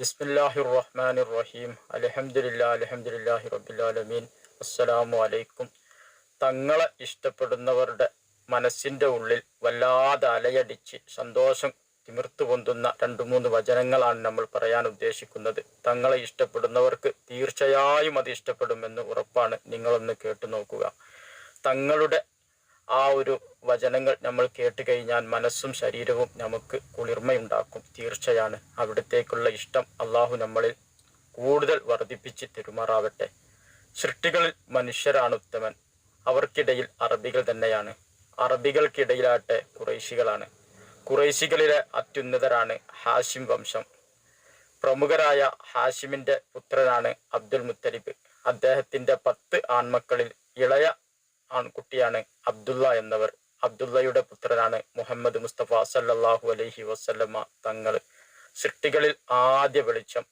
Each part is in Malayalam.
ബിസ്മില്ലാഹി റഹ്മാൻ റഹീം അലഹമുല്ലാ അലഹമുല്ലാഹി അസ്സലാമു അലൈക്കും. തങ്ങളെ ഇഷ്ടപ്പെടുന്നവരുടെ മനസ്സിന്റെ ഉള്ളിൽ വല്ലാതെ അലയടിച്ച് സന്തോഷം തിമിർത്തു പൊന്തുന്ന രണ്ട് മൂന്ന് വചനങ്ങളാണ് നമ്മൾ പറയാൻ ഉദ്ദേശിക്കുന്നത്. തങ്ങളെ ഇഷ്ടപ്പെടുന്നവർക്ക് തീർച്ചയായും അത് ഇഷ്ടപ്പെടുമെന്ന് ഉറപ്പാണ്. നിങ്ങളൊന്ന് കേട്ടു നോക്കുക. തങ്ങളുടെ ആ ഒരു വചനങ്ങൾ നമ്മൾ കേട്ട് കഴിഞ്ഞാൽ മനസ്സും ശരീരവും നമുക്ക് കുളിർമയുണ്ടാക്കും. തീർച്ചയാണ് അവിടത്തേക്കുള്ള ഇഷ്ടം അള്ളാഹു നമ്മളിൽ കൂടുതൽ വർദ്ധിപ്പിച്ച് തെരുമാറാവട്ടെ. സൃഷ്ടികളിൽ മനുഷ്യരാണ് ഉത്തമൻ. അവർക്കിടയിൽ അറബികൾ തന്നെയാണ്. അറബികൾക്കിടയിലാട്ടെ കുറേശികളാണ്. കുറേശികളിലെ അത്യുന്നതരാണ് ഹാഷിം വംശം. പ്രമുഖരായ ഹാഷിമിന്റെ പുത്രനാണ് അബ്ദുൽ മുത്തലിബ്. അദ്ദേഹത്തിന്റെ പത്ത് ആൺമക്കളിൽ ഇളയ ആൺകുട്ടിയാണ് അബ്ദുള്ള എന്നവർ. അബ്ദുള്ളയുടെ പുത്രനാണ് മുഹമ്മദ് മുസ്തഫ സല്ലാഹു അലൈഹി വസല്ലമ തങ്ങൾ. സൃഷ്ടികളിൽ ആദ്യ വെളിച്ചം.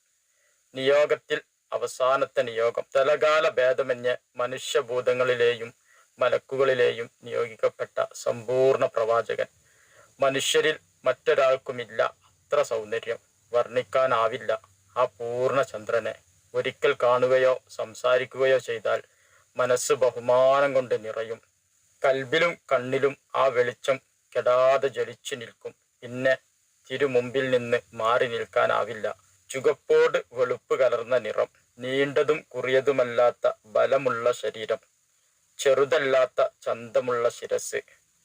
നിയോഗത്തിൽ അവസാനത്തെ നിയോഗം. തലകാല ഭേദമന്യേ മനുഷ്യഭൂതങ്ങളിലെയും മലക്കുകളിലെയും നിയോഗിക്കപ്പെട്ട സമ്പൂർണ പ്രവാചകൻ. മനുഷ്യരിൽ മറ്റൊരാൾക്കുമില്ല അത്ര സൗന്ദര്യം വർണിക്കാനാവില്ല ആ പൂർണ ചന്ദ്രനെ. ഒരിക്കൽ കാണുകയോ സംസാരിക്കുകയോ ചെയ്താൽ മനസ്സ് ബഹുമാനം കൊണ്ട് നിറയും. കൽബിലും കണ്ണിലും ആ വെളിച്ചം കെടാതെ ജലിച്ചു നിൽക്കും. പിന്നെ തിരുമുമ്പിൽ നിന്ന് മാറി നിൽക്കാനാവില്ല. ചുകപ്പോട് വെളുപ്പ് കലർന്ന നിറം നീണ്ടതും കുറിയതുമല്ലാത്ത ബലമുള്ള ശരീരം ചെറുതല്ലാത്ത ചന്തമുള്ള ശിരസ്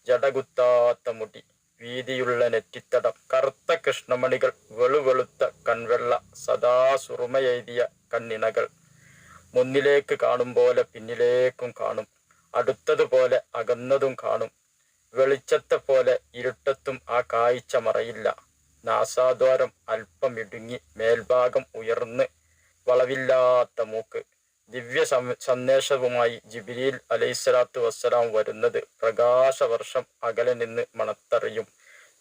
ജടകുത്താത്ത മുടി വീതിയുള്ള നെറ്റിത്തടം കറുത്ത കൃഷ്ണമണികൾ വെളുവെളുത്ത കൺവെള്ള സദാ സുറുമയെഴുതിയ കണ്ണിണകൾ മുന്നിലേക്ക് കാണും പോലെ പിന്നിലേക്കും കാണും. അടുത്തതുപോലെ അകന്നതും കാണും. വെളിച്ചത്തെ പോലെ ഇരുട്ടത്തും ആ കാഴ്ച മറയില്ല. നാസാദ്വാരം അല്പം ഇടുങ്ങി മേൽഭാഗം ഉയർന്ന് വളവില്ലാത്ത മൂക്ക്. ദിവ്യ സന്ദേശവുമായി ജിബിരിൽ അലൈഹിസ്സലാത്തു വസ്സലാം വരുന്നത് പ്രകാശവർഷം അകലെ നിന്ന് മണത്തറിയും.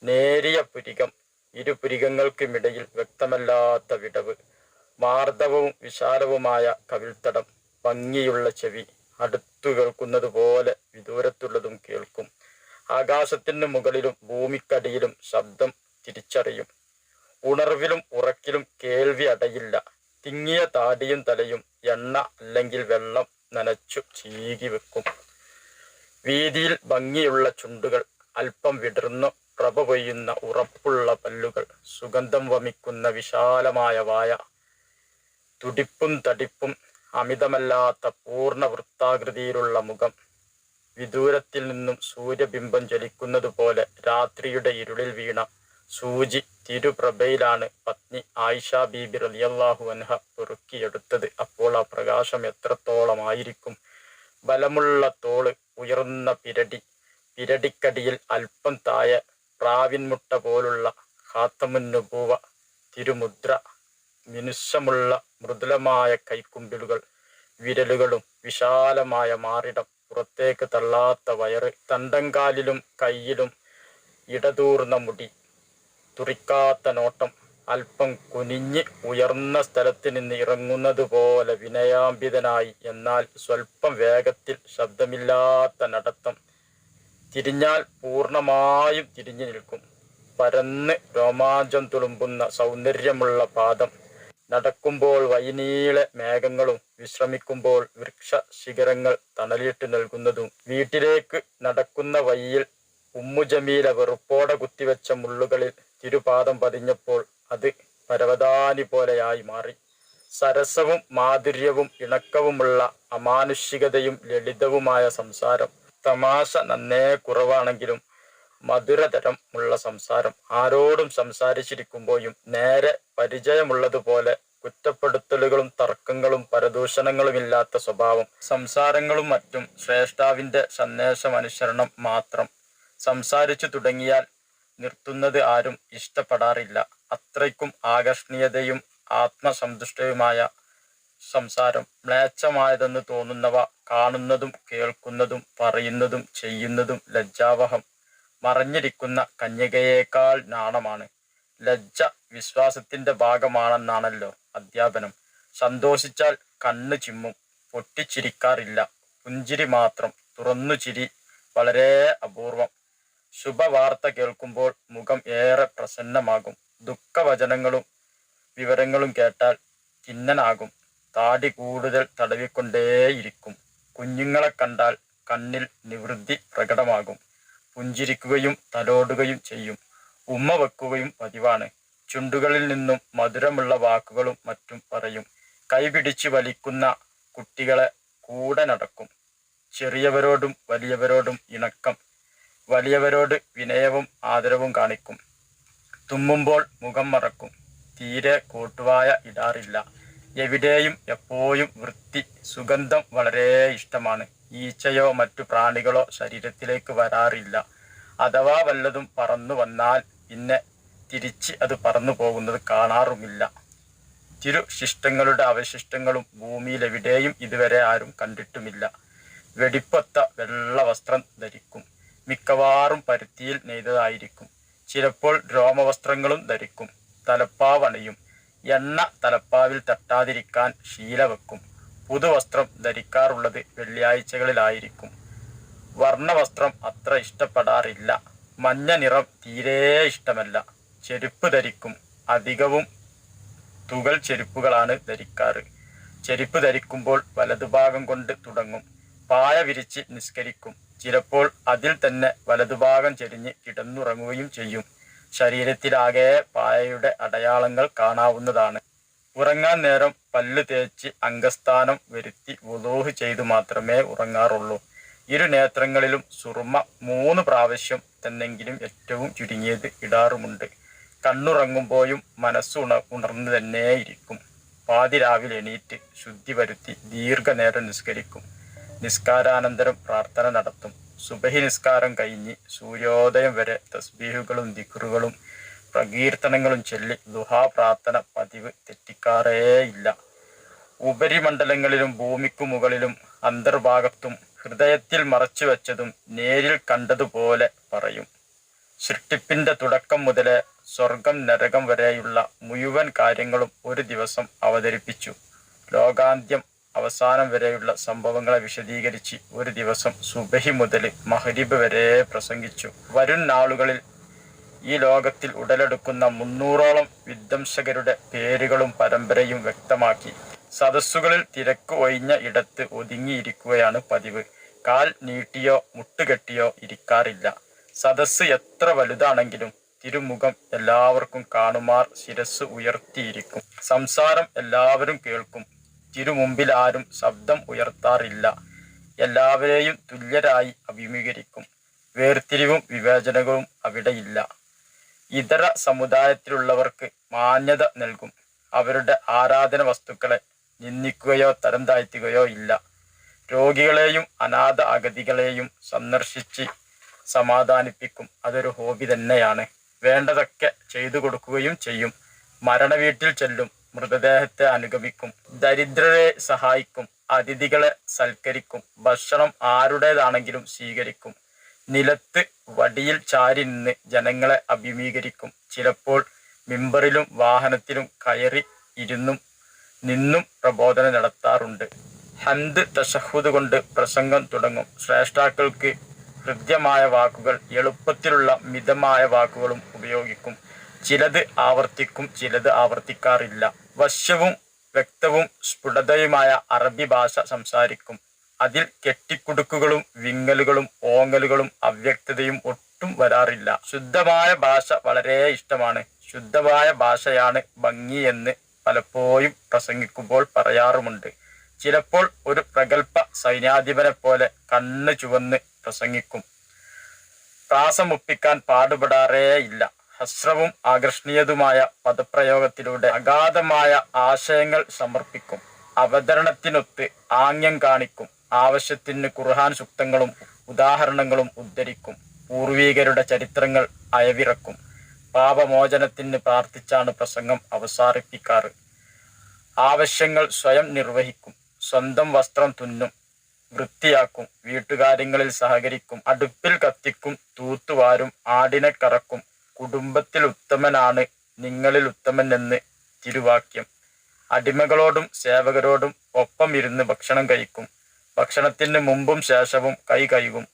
നേരിയ പുരികം ഇരു പുരികങ്ങൾക്കുമിടയിൽ വ്യക്തമല്ലാത്ത വിടവ്. മാർദ്ദവവും വിശാലവുമായ കവിൾത്തടം ഭംഗിയുള്ള ചെവി അടുത്തു കേൾക്കുന്നത് പോലെ വിദൂരത്തുള്ളതും കേൾക്കും. ആകാശത്തിന് മുകളിലും ഭൂമിക്കടിയിലും ശബ്ദം തിരിച്ചറിയും. ഉണർവിലും ഉറക്കിലും കേൾവി അടയില്ല. തിങ്ങിയ താടിയും തലയും എണ്ണ അല്ലെങ്കിൽ വെള്ളം നനച്ചു ചീകി വെക്കും. വീതിയിൽ ഭംഗിയുള്ള ചുണ്ടുകൾ അല്പം വിടർന്നു പ്രഭ ഉറപ്പുള്ള പല്ലുകൾ സുഗന്ധം വമിക്കുന്ന വിശാലമായ വായ തുടിപ്പും തടിപ്പും അമിതമല്ലാത്ത പൂർണ വൃത്താകൃതിയിലുള്ള മുഖം. വിദൂരത്തിൽ നിന്നും സൂര്യബിംബം ജ്വലിക്കുന്നത് പോലെ രാത്രിയുടെ ഇരുളിൽ വീണ സൂചി തിരുപ്രഭയിലാണ് പത്നി ആയിഷ ബീബി റലിയല്ലാഹു അൻഹ പെറുക്കിയെടുത്തത്. അപ്പോൾ ആ പ്രകാശം എത്രത്തോളമായിരിക്കും? ബലമുള്ള തോൾ ഉയർന്ന പിരടി പിരടിക്കടിയിൽ അല്പം താഴെ പ്രാവിൻമുട്ട പോലുള്ള ഖാത്തമുന്നുപൂവ തിരുമുദ്ര മിനുസമുള്ള മൃദുലമായ കൈക്കുമ്പിളുകൾ വിരലുകളും വിശാലമായ മാറിടം പുറത്തേക്ക് തള്ളാത്ത വയറ് തണ്ടങ്കാലിലും കയ്യിലും ഇടതൂർന്ന മുടി തുറിക്കാത്ത നോട്ടം അല്പം കുനിഞ്ഞ് ഉയർന്ന സ്ഥലത്ത് നിന്ന് ഇറങ്ങുന്നത് പോലെ വിനയാംബിതനായി എന്നാൽ സ്വല്പം വേഗത്തിൽ ശബ്ദമില്ലാത്ത നടത്തം തിരിഞ്ഞാൽ പൂർണമായും തിരിഞ്ഞു നിൽക്കും. പരന്ന് രോമാഞ്ചം തുളുമ്പുന്ന സൗന്ദര്യമുള്ള പാദം നടക്കുമ്പോൾ വൈനീളെ മേഘങ്ങളും വിശ്രമിക്കുമ്പോൾ വൃക്ഷ ശിഖരങ്ങൾ തണലിട്ട് നൽകുന്നതും വീട്ടിലേക്ക് നടക്കുന്ന വഴിയിൽ ഉമ്മുജമീല വെറുപ്പോടെ കുത്തിവെച്ച മുള്ളുകളിൽ തിരുപാദം പതിഞ്ഞപ്പോൾ അത് പരവതാനി പോലെയായി മാറി. സരസവും മാധുര്യവും ഇണക്കവുമുള്ള അമാനുഷികതയും ലളിതവുമായ സംസാരം തമാശ നന്നേ കുറവാണെങ്കിലും മധുരതരം ഉള്ള സംസാരം. ആരോടും സംസാരിച്ചിരിക്കുമ്പോഴും നേരെ പരിചയമുള്ളതുപോലെ കുറ്റപ്പെടുത്തലുകളും തർക്കങ്ങളും പരദൂഷണങ്ങളും ഇല്ലാത്ത സ്വഭാവം. സംസാരങ്ങളും മറ്റും ശ്രേഷ്ഠാവിന്റെ സന്ദേശമനുസരണം മാത്രം. സംസാരിച്ചു തുടങ്ങിയാൽ നിർത്തുന്നത് ആരും ഇഷ്ടപ്പെടാറില്ല. അത്രയ്ക്കും ആകർഷണീയതയും ആത്മസന്തുഷ്ടയുമായ സംസാരം. മ്ലേച്ഛമായതെന്ന് തോന്നുന്നവ കാണുന്നതും കേൾക്കുന്നതും പറയുന്നതും ചെയ്യുന്നതും ലജ്ജാവഹം. മറഞ്ഞിരിക്കുന്ന കന്യകയേക്കാൾ നാണമാണ്. ലജ്ജ വിശ്വാസത്തിന്റെ ഭാഗമാണെന്നാണല്ലോ അധ്യാപനം. സന്തോഷിച്ചാൽ കണ്ണ് ചിമ്മും പൊട്ടിച്ചിരിക്കാറില്ല. പുഞ്ചിരി മാത്രം തുറന്നു ചിരി വളരെ അപൂർവം. ശുഭവാർത്ത കേൾക്കുമ്പോൾ മുഖം ഏറെ പ്രസന്നമാകും. ദുഃഖവചനങ്ങളും വിവരങ്ങളും കേട്ടാൽ ചിന്നനാകും. താടി കൂടുതൽ തടവിക്കൊണ്ടേയിരിക്കും. കുഞ്ഞുങ്ങളെ കണ്ടാൽ കണ്ണിൽ നിവൃത്തി പ്രകടമാകും. പുഞ്ചിരിക്കുകയും തലോടുകയും ചെയ്യും. ഉമ്മ വെക്കുകയും പതിവാണ്. ചുണ്ടുകളിൽ നിന്നും മധുരമുള്ള വാക്കുകളും മറ്റും പറയും. കൈപിടിച്ച് വലിക്കുന്ന കുട്ടികളെ കൂടെ നടക്കും. ചെറിയവരോടും വലിയവരോടും ഇണക്കം. വലിയവരോട് വിനയവും ആദരവും കാണിക്കും. തുമ്മുമ്പോൾ മുഖം മറക്കും. തീരെ കൂട്ടുവായ ഇടാറില്ല. എവിടെയും എപ്പോഴും വൃത്തി സുഗന്ധം വളരെ ഇഷ്ടമാണ്. ഈച്ചയോ മറ്റു പ്രാണികളോ ശരീരത്തിലേക്ക് വരാറില്ല. അഥവാ വല്ലതും പറന്നു വന്നാൽ പിന്നെ തിരിച്ച് അത് പറന്നു പോകുന്നത് കാണാറുമില്ല. തിരു ശിഷ്ടങ്ങളുടെ അവശിഷ്ടങ്ങളും ഭൂമിയിൽ എവിടെയും ഇതുവരെ ആരും കണ്ടിട്ടുമില്ല. വെടിപ്പൊത്ത വെള്ള വസ്ത്രം ധരിക്കും. മിക്കവാറും പരുത്തിയിൽ നെയ്തതായിരിക്കും. ചിലപ്പോൾ രോമവസ്ത്രങ്ങളും ധരിക്കും. തലപ്പാവണയും. എണ്ണ തലപ്പാവിൽ തട്ടാതിരിക്കാൻ ശീല വെക്കും പുതുവസ്ത്രം ധരിക്കാറുള്ളത് വെള്ളിയാഴ്ചകളിലായിരിക്കും. വർണവസ്ത്രം അത്ര ഇഷ്ടപ്പെടാറില്ല. മഞ്ഞ നിറം തീരെ ഇഷ്ടമല്ല. ചെരുപ്പ് ധരിക്കും. അധികവും തുകൽ ചെരുപ്പുകളാണ് ധരിക്കാറ്. ചെരുപ്പ് ധരിക്കുമ്പോൾ വലതുഭാഗം കൊണ്ട് തുടങ്ങും. പായ വിരിച്ച് നിസ്കരിക്കും. ചിലപ്പോൾ അതിൽ തന്നെ വലതുഭാഗം ചെരിഞ്ഞ് കിടന്നുറങ്ങുകയും ചെയ്യും. ശരീരത്തിലാകെ പായയുടെ അടയാളങ്ങൾ കാണാവുന്നതാണ്. ഉറങ്ങാൻ നേരം പല്ല് തേച്ച് അംഗസ്ഥാനം വരുത്തി വുദൂഹ് ചെയ്തു മാത്രമേ ഉറങ്ങാറുള്ളൂ. ഇരു നേത്രങ്ങളിലും സുറുമ മൂന്ന് പ്രാവശ്യം തന്നെങ്കിലും ഏറ്റവും ചുരുങ്ങിയത് ഇടാറുമുണ്ട്. കണ്ണുറങ്ങുമ്പോഴും മനസ്സ് ഉണ ഉണർന്നു തന്നെയിരിക്കും. പാതിരാവിലെ എണീറ്റ് ശുദ്ധി വരുത്തി ദീർഘനേരം നിസ്കരിക്കും. നിസ്കാരാനന്തരം പ്രാർത്ഥന നടത്തും. സുബഹി നിസ്കാരം കഴിഞ്ഞ് സൂര്യോദയം വരെ തസ്ബീഹുകളും ദിക്റുകളും പ്രകീർത്തനങ്ങളും ചൊല്ലി ദുഹാ പ്രാർത്ഥന പതിവ് തെറ്റിക്കാറേയില്ല. ഉപരിമണ്ഡലങ്ങളിലും ഭൂമിക്കു മുകളിലും അന്തർഭാഗത്തും ഹൃദയത്തിൽ മറച്ചു വെച്ചതും നേരിൽ കണ്ടതുപോലെ പറയും. സൃഷ്ടിപ്പിന്റെ തുടക്കം മുതലേ സ്വർഗം നരകം വരെയുള്ള മുഴുവൻ കാര്യങ്ങളും ഒരു ദിവസം അവതരിപ്പിച്ചു. ലോകാന്ത്യം അവസാനം വരെയുള്ള സംഭവങ്ങളെ വിശദീകരിച്ച് ഒരു ദിവസം സുബഹി മുതൽ മഹരിബ് വരെ പ്രസംഗിച്ചു. വരും നാളുകളിൽ ഈ ലോകത്തിൽ ഉടലെടുക്കുന്ന മുന്നൂറോളം വിധ്വംസകരുടെ പേരുകളും പരമ്പരയും വ്യക്തമാക്കി. സദസ്സുകളിൽ തിരക്ക് ഒഴിഞ്ഞ ഇടത്ത് ഒതുങ്ങിയിരിക്കുകയാണ് പതിവ്. കാൽ നീട്ടിയോ മുട്ടുകെട്ടിയോ ഇരിക്കാറില്ല. സദസ്സ് എത്ര വലുതാണെങ്കിലും തിരുമുഖം എല്ലാവർക്കും കാണുമാർ ശിരസ് ഉയർത്തിയിരിക്കും. സംസാരം എല്ലാവരും കേൾക്കും. തിരുമുമ്പിൽ ആരും ശബ്ദം ഉയർത്താറില്ല. എല്ലാവരെയും തുല്യരായി അഭിമുഖീകരിക്കും. വേർതിരിവും വിവേചനവും അവിടെയില്ല. ഇതര സമുദായത്തിലുള്ളവർക്ക് മാന്യത നൽകും. അവരുടെ ആരാധന വസ്തുക്കളെ നിന്ദിക്കുകയോ തരം താഴ്ത്തുകയോ ഇല്ല. രോഗികളെയും അനാഥ അഗതികളെയും സന്ദർശിച്ച് സമാധാനിപ്പിക്കും. അതൊരു ഹോബി തന്നെയാണ്. വേണ്ടതൊക്കെ ചെയ്തു കൊടുക്കുകയും ചെയ്യും. മരണ വീട്ടിൽ ചെല്ലും. മൃതദേഹത്തെ അനുഗമിക്കും. ദരിദ്രരെ സഹായിക്കും. അതിഥികളെ സൽക്കരിക്കും. ഭക്ഷണം ആരുടേതാണെങ്കിലും സ്വീകരിക്കും. നിലത്ത് വടിയിൽ ചാരി നിന്ന് ജനങ്ങളെ അഭിമുഖീകരിക്കും. ചിലപ്പോൾ മിമ്പറിലും വാഹനത്തിലും കയറി ഇരുന്നും നിന്നും പ്രബോധനം നടത്താറുണ്ട്. ഹന്ത് തഷഹുദ് കൊണ്ട് പ്രസംഗം തുടങ്ങും. ശ്രേഷ്ഠാക്കൾക്ക് ഹൃദ്യമായ വാക്കുകൾ എളുപ്പത്തിലുള്ള മിതമായ വാക്കുകളും ഉപയോഗിക്കും. ചിലത് ആവർത്തിക്കും ചിലത് ആവർത്തിക്കാറില്ല. വശ്യവും വ്യക്തവും സ്ഫുടതയുമായ അറബി ഭാഷ സംസാരിക്കും. അതിൽ കെട്ടിക്കുടുക്കുകളും വിങ്ങലുകളും ഓങ്ങലുകളും അവ്യക്തതയും ഒട്ടും വരാറില്ല. ശുദ്ധമായ ഭാഷ വളരെ ഇഷ്ടമാണ്. ശുദ്ധമായ ഭാഷയാണ് ഭംഗി എന്ന് പലപ്പോഴും പ്രസംഗിക്കുമ്പോൾ പറയാറുമുണ്ട്. ചിലപ്പോൾ ഒരു പ്രഗത്ഭ സൈന്യാധിപനെ പോലെ കണ്ണ് ചുവന്ന് പ്രസംഗിക്കും. പ്രാസമൊപ്പിക്കാൻ പാടുപെടാറേ ഇല്ല. ഹസ്രവും ആകർഷണീയതുമായ പദപ്രയോഗത്തിലൂടെ അഗാധമായ ആശയങ്ങൾ സമർപ്പിക്കും. അവതരണത്തിനൊത്ത് ആംഗ്യം കാണിക്കും. ആവശ്യത്തിന് ഖുർഹാൻ സുക്തങ്ങളും ഉദാഹരണങ്ങളും ഉദ്ധരിക്കും. പൂർവീകരുടെ ചരിത്രങ്ങൾ അയവിറക്കും. പാപമോചനത്തിന് പ്രാർത്ഥിച്ചാണ് പ്രസംഗം അവസാനിപ്പിക്കാറ്. ആവശ്യങ്ങൾ സ്വയം നിർവഹിക്കും. സ്വന്തം വസ്ത്രം തുന്നും വൃത്തിയാക്കും വീട്ടുകാര്യങ്ങളിൽ സഹകരിക്കും അടുപ്പിൽ കത്തിക്കും തൂത്തുവാരും ആടിനെ കറക്കും കുടുംബത്തിൽ ഉത്തമനാണ് നിങ്ങളിൽ ഉത്തമൻ എന്ന് തിരുവാക്യം. അടിമകളോടും സേവകരോടും ഒപ്പം ഇരുന്ന് ഭക്ഷണം കഴിക്കും. ഭക്ഷണത്തിന് മുമ്പും ശേഷവും കൈ കഴുകും.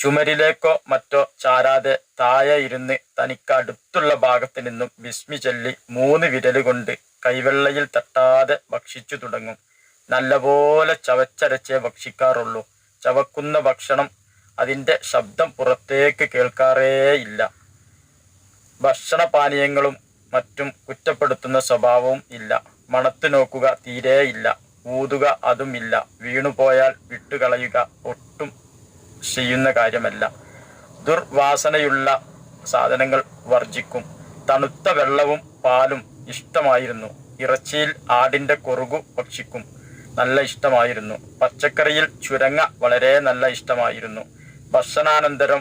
ചുമരിലേക്കോ മറ്റോ ചാരാതെ താഴെ ഇരുന്ന് തനിക്ക് അടുത്തുള്ള ഭാഗത്ത് നിന്നും വിസ്മി ചൊല്ലി മൂന്ന് വിരൽ കൊണ്ട് കൈവെള്ളയിൽ തട്ടാതെ ഭക്ഷിച്ചു തുടങ്ങും. നല്ലപോലെ ചവച്ചരച്ചേ ഭക്ഷിക്കാറുള്ളൂ. ചവക്കുന്ന ഭക്ഷണം അതിന്റെ ശബ്ദം പുറത്തേക്ക് കേൾക്കാറേയില്ല ഭക്ഷണപാനീയങ്ങളും മറ്റും കുറ്റപ്പെടുത്തുന്ന സ്വഭാവവും ഇല്ല. മണത്ത് നോക്കുക തീരെയില്ല ഊതുക അതുമില്ല. വീണുപോയാൽ വിട്ടുകളയുക ഒട്ടും ചെയ്യുന്ന കാര്യമല്ല. ദുർവാസനയുള്ള സാധനങ്ങൾ വർജിക്കും തണുത്ത വെള്ളവും പാലും ഇഷ്ടമായിരുന്നു. ഇറച്ചിയിൽ ആടിന്റെ കൊറുകു ഭക്ഷിക്കും. നല്ല ഇഷ്ടമായിരുന്നു. പച്ചക്കറിയിൽ ചുരങ്ങ വളരെ നല്ല ഇഷ്ടമായിരുന്നു. ഭക്ഷണാനന്തരം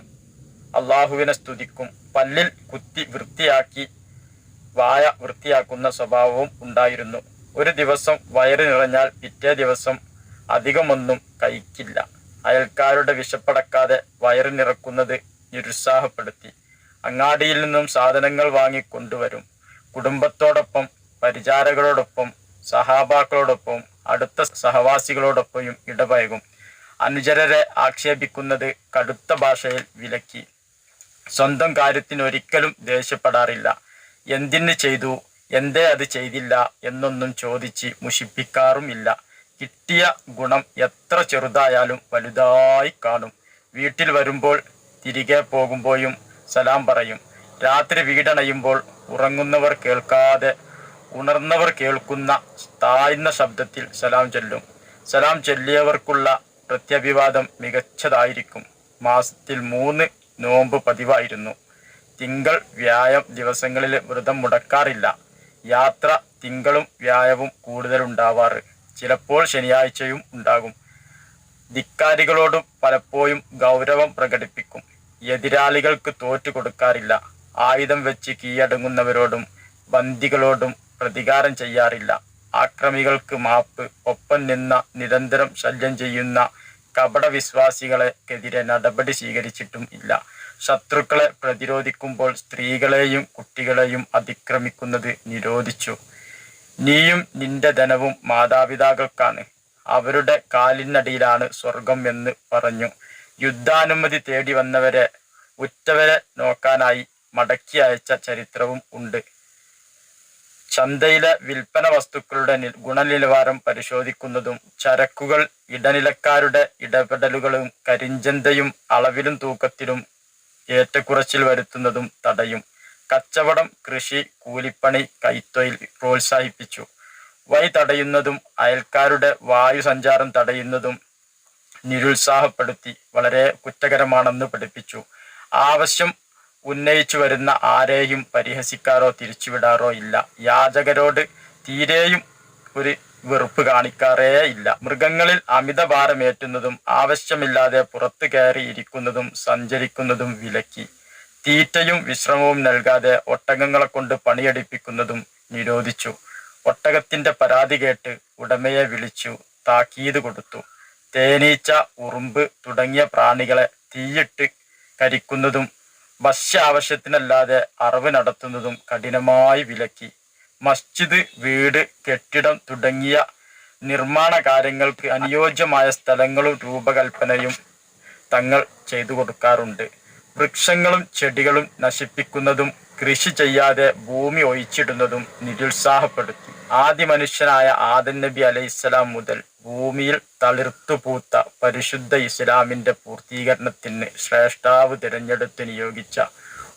അള്ളാഹുവിനെ സ്തുതിക്കും. പല്ലിൽ കുത്തി വൃത്തിയാക്കി വായ വൃത്തിയാക്കുന്ന സ്വഭാവവും ഉണ്ടായിരുന്നു. ഒരു ദിവസം വയറ് നിറഞ്ഞാൽ പിറ്റേ ദിവസം അധികമൊന്നും കഴിക്കില്ല. അയൽക്കാരുടെ വിശപ്പടക്കാതെ വയറ് നിറക്കുന്നത് നിരുത്സാഹപ്പെടുത്തി. അങ്ങാടിയിൽ നിന്നും സാധനങ്ങൾ വാങ്ങിക്കൊണ്ടുവരും കുടുംബത്തോടൊപ്പം പരിചാരകരോടൊപ്പം സഹാബാക്കളോടൊപ്പം അടുത്ത സഹവാസികളോടൊപ്പം ഇടപഴകും. അനുചരരെ ആക്ഷേപിക്കുന്നത് കടുത്ത ഭാഷയിൽ വിലക്കി. സ്വന്തം കാര്യത്തിന് ഒരിക്കലും ദേഷ്യപ്പെടാറില്ല. എന്തിന് ചെയ്തു? എന്തേ അത് ചെയ്തില്ല എന്നൊന്നും ചോദിച്ച് മുഷിപ്പിക്കാറുമില്ല. കിട്ടിയ ഗുണം എത്ര ചെറുതായാലും വലുതായി കാണും. വീട്ടിൽ വരുമ്പോൾ തിരികെ പോകുമ്പോഴും സലാം പറയും. രാത്രി വീടണയുമ്പോൾ ഉറങ്ങുന്നവർ കേൾക്കാതെ ഉണർന്നവർ കേൾക്കുന്ന താഴ്ന്ന ശബ്ദത്തിൽ സലാം ചൊല്ലും. സലാം ചൊല്ലിയവർക്കുള്ള പ്രത്യഭിവാദം മികച്ചതായിരിക്കും. മാസത്തിൽ മൂന്ന് നോമ്പ് പതിവായിരുന്നു. തിങ്കൾ വ്യായം ദിവസങ്ങളിൽ വ്രതം മുടക്കാറില്ല. യാത്ര തിങ്കളും വ്യായവും കൂടുതലുണ്ടാവാറ്. ചിലപ്പോൾ ശനിയാഴ്ചയും ഉണ്ടാകും. ധിക്കാരികളോടും പലപ്പോഴും ഗൗരവം പ്രകടിപ്പിക്കും. എതിരാളികൾക്ക് തോറ്റു കൊടുക്കാറില്ല. ആയുധം വെച്ച് കീഴടങ്ങുന്നവരോടും ബന്ദികളോടും പ്രതികാരം ചെയ്യാറില്ല. ആക്രമികൾക്ക് മാപ്പ് ഒപ്പം നിന്ന നിരന്തരം ശല്യം ചെയ്യുന്ന കപട വിശ്വാസികളെക്കെതിരെ നടപടി സ്വീകരിച്ചിട്ടും ഇല്ല. ശത്രുക്കളെ പ്രതിരോധിക്കുമ്പോൾ സ്ത്രീകളെയും കുട്ടികളെയും അതിക്രമിക്കുന്നത് നിരോധിച്ചു. നീയും നിന്റെ ധനവും മാതാപിതാക്കൾക്കാണ്. അവരുടെ കാലിനടിയിലാണ് സ്വർഗം എന്ന് പറഞ്ഞു. യുദ്ധാനുമതി തേടി വന്നവരെ ഉറ്റവരെ നോക്കാനായി മടക്കി അയച്ച ചരിത്രവും ഉണ്ട്. ചന്തയിലെ വിൽപ്പന വസ്തുക്കളുടെ ഗുണനിലവാരം പരിശോധിക്കുന്നതും ചരക്കുകൾ ഇടനിലക്കാരുടെ ഇടപെടലുകളും കരിഞ്ചന്തയും അളവിലും തൂക്കത്തിലും ഏറ്റക്കുറച്ചിൽ വരുത്തുന്നതും തടയും. കച്ചവടം കൃഷി കൂലിപ്പണി കൈത്തൊഴിൽ പ്രോത്സാഹിപ്പിച്ചു. വഴി തടയുന്നതും അയൽക്കാരുടെ വായു സഞ്ചാരം തടയുന്നതും നിരുത്സാഹപ്പെടുത്തി വളരെ കുറ്റകരമാണെന്ന് പഠിപ്പിച്ചു. ആവശ്യം ഉന്നയിച്ചു വരുന്ന ആരെയും പരിഹസിക്കാറോ തിരിച്ചുവിടാറോ ഇല്ല. യാചകരോട് തീരെയും ഒരു വെറുപ്പ് കാണിക്കാറേ ഇല്ല. മൃഗങ്ങളിൽ അമിത ഭാരമേറ്റുന്നതും ആവശ്യമില്ലാതെ പുറത്തു കയറിയിരിക്കുന്നതും സഞ്ചരിക്കുന്നതും വിലക്കി. തീറ്റയും വിശ്രമവും നൽകാതെ ഒട്ടകങ്ങളെ കൊണ്ട് പണിയെടുപ്പിക്കുന്നതും നിരോധിച്ചു. ഒട്ടകത്തിന്റെ പരാതി കേട്ട് ഉടമയെ വിളിച്ചു താക്കീത് കൊടുത്തു. തേനീച്ച ഉറുമ്പ് തുടങ്ങിയ പ്രാണികളെ തീയിട്ട് കരിക്കുന്നതും ഭക്ഷ്യ ആവശ്യത്തിനല്ലാതെ അറിവ് നടത്തുന്നതും കഠിനമായി വിലക്കി. മസ്ജിദ് വീട് കെട്ടിടം തുടങ്ങിയ നിർമ്മാണ കാര്യങ്ങൾക്ക് അനുയോജ്യമായ സ്ഥലങ്ങളും രൂപകൽപ്പനയും തങ്ങൾ ചെയ്തു കൊടുക്കാറുണ്ട്. വൃക്ഷങ്ങളും ചെടികളും നശിപ്പിക്കുന്നതും കൃഷി ചെയ്യാതെ ഭൂമി ഒഴിച്ചിടുന്നതും നിരുത്സാഹപ്പെടുത്തി. ആദ്യ മനുഷ്യനായ ആദൻ നബി അലൈഹിസ്സലാം മുതൽ ഭൂമിയിൽ തളിർത്തുപൂത്ത പരിശുദ്ധ ഇസ്ലാമിന്റെ പൂർത്തീകരണത്തിന് ശ്രേഷ്ഠാവ് തിരഞ്ഞെടുത്ത് നിയോഗിച്ച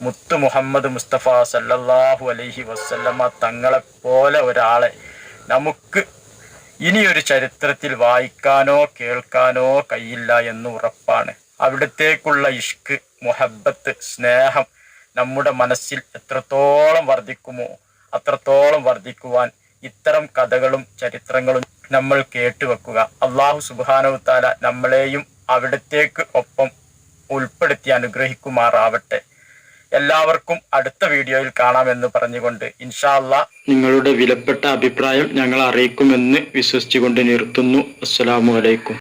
മുത്തു മുഹമ്മദ് മുസ്തഫ സല്ലല്ലാഹു അലൈഹി വസല്ലമ തങ്ങളെ പോലെ ഒരാളെ നമുക്ക് ഇനിയൊരു ചരിത്രത്തിൽ വായിക്കാനോ കേൾക്കാനോ കഴിയില്ല എന്ന് ഉറപ്പാണ്. അവിടത്തേക്കുള്ള ഇഷ്ക് മുഹബത്ത് സ്നേഹം നമ്മുടെ മനസ്സിൽ എത്രത്തോളം വർദ്ധിക്കുമോ അത്രത്തോളം വർദ്ധിക്കുവാൻ ഇത്തരം കഥകളും ചരിത്രങ്ങളും നമ്മൾ കേട്ടുവെക്കുക. അള്ളാഹു സുബാനവത്താല നമ്മളെയും അവിടത്തേക്ക് ഒപ്പം ഉൾപ്പെടുത്തി അനുഗ്രഹിക്കുമാറാവട്ടെ. എല്ലാവർക്കും അടുത്ത വീഡിയോയിൽ കാണാമെന്ന് പറഞ്ഞുകൊണ്ട് ഇൻഷാല്ല നിങ്ങളുടെ വിലപ്പെട്ട അഭിപ്രായം ഞങ്ങൾ അറിയിക്കുമെന്ന് വിശ്വസിച്ചുകൊണ്ട് നിർത്തുന്നു. അസ്സലാമു അലൈക്കും.